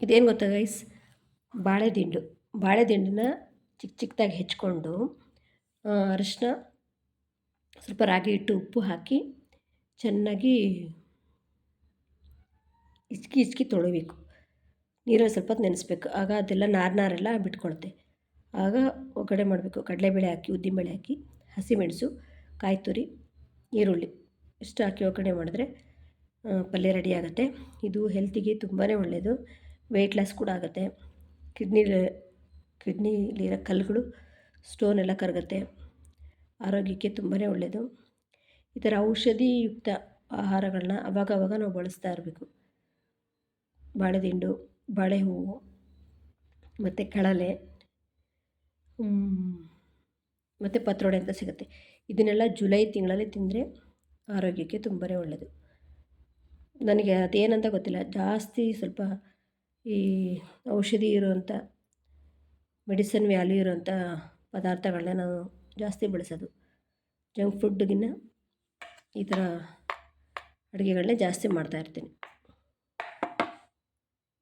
ಇದೇನು ಗೊತ್ತಾ ಗೈಸ್ ಬಾಳೆದಿಂಡು. ಬಾಳೆದಿಂಡನ್ನ ಚಿಕ್ಕ ಚಿಕ್ಕದಾಗಿ ಹೆಚ್ಕೊಂಡು ಅರಿಶಿನ ಸ್ವಲ್ಪ ರಾಗಿ ಹಿಟ್ಟು, ಉಪ್ಪು ಹಾಕಿ ಚೆನ್ನಾಗಿ ಇಸ್ಕಿ ಇಸ್ಕಿ ತೊಳಿಬೇಕು. ನೀರಲ್ಲಿ ಸ್ವಲ್ಪ ನೆನೆಸ್ಬೇಕು. ಆಗ ಅದೆಲ್ಲ ನಾರು ನಾರೆಲ್ಲ ಬಿಟ್ಕೊಳುತ್ತೆ. ಆಗ ಒಗ್ಗಡೆ ಮಾಡಬೇಕು. ಕಡಲೆಬೇಳೆ ಹಾಕಿ, ಉದ್ದಿನಬೇಳೆ ಹಾಕಿ, ಹಸಿಮೆಣಸು ಕಾಯಿ ತುರಿ ಈರುಳ್ಳಿ ಇಷ್ಟು ಹಾಕಿ ಒಗ್ಗರಣೆ ಮಾಡಿದ್ರೆ ಪಲ್ಯ ರೆಡಿ ಆಗುತ್ತೆ. ಇದು ಹೆಲ್ತಿಗೆ ತುಂಬಾ ಒಳ್ಳೆಯದು ವೆಯ್ಟ್ ಲಾಸ್ ಕೂಡ ಆಗುತ್ತೆ. ಕಿಡ್ನಿಲಿ ಕಿಡ್ನಿಲಿರೋ ಕಲ್ಲುಗಳು ಸ್ಟೋನ್ ಎಲ್ಲ ಕರಗುತ್ತೆ. ಆರೋಗ್ಯಕ್ಕೆ ತುಂಬಾ ಒಳ್ಳೆಯದು ಈ ಥರ ಔಷಧಿಯುಕ್ತ ಆಹಾರಗಳನ್ನ ಅವಾಗವಾಗ ನಾವು ಬಳಸ್ತಾ ಇರಬೇಕು. ಬಾಳೆದಿಂಡು ಬಾಳೆ ಹೂವು ಮತ್ತು ಕಳಲೆ ಮತ್ತು ಪತ್ರೊಡೆ ಅಂತ ಸಿಗುತ್ತೆ. ಇದನ್ನೆಲ್ಲ ಜುಲೈ ತಿಂಗಳಲ್ಲಿ ತಿಂದರೆ ಆರೋಗ್ಯಕ್ಕೆ ತುಂಬಾ ಒಳ್ಳೆಯದು ನನಗೆ ಅದೇನಂತ ಗೊತ್ತಿಲ್ಲ. ಜಾಸ್ತಿ ಸ್ವಲ್ಪ ಈ ಔಷಧಿ ಇರುವಂಥ ಮೆಡಿಸಿನ್ ವ್ಯಾಲ್ಯೂ ಇರುವಂಥ ಪದಾರ್ಥಗಳನ್ನ ನಾವು ಜಾಸ್ತಿ ಬಳಸೋದು. ಜಂಕ್ ಫುಡ್ಗಿನ್ನ ಈ ಥರ ಅಡುಗೆಗಳನ್ನೇ ಜಾಸ್ತಿ ಮಾಡ್ತಾಯಿರ್ತೀನಿ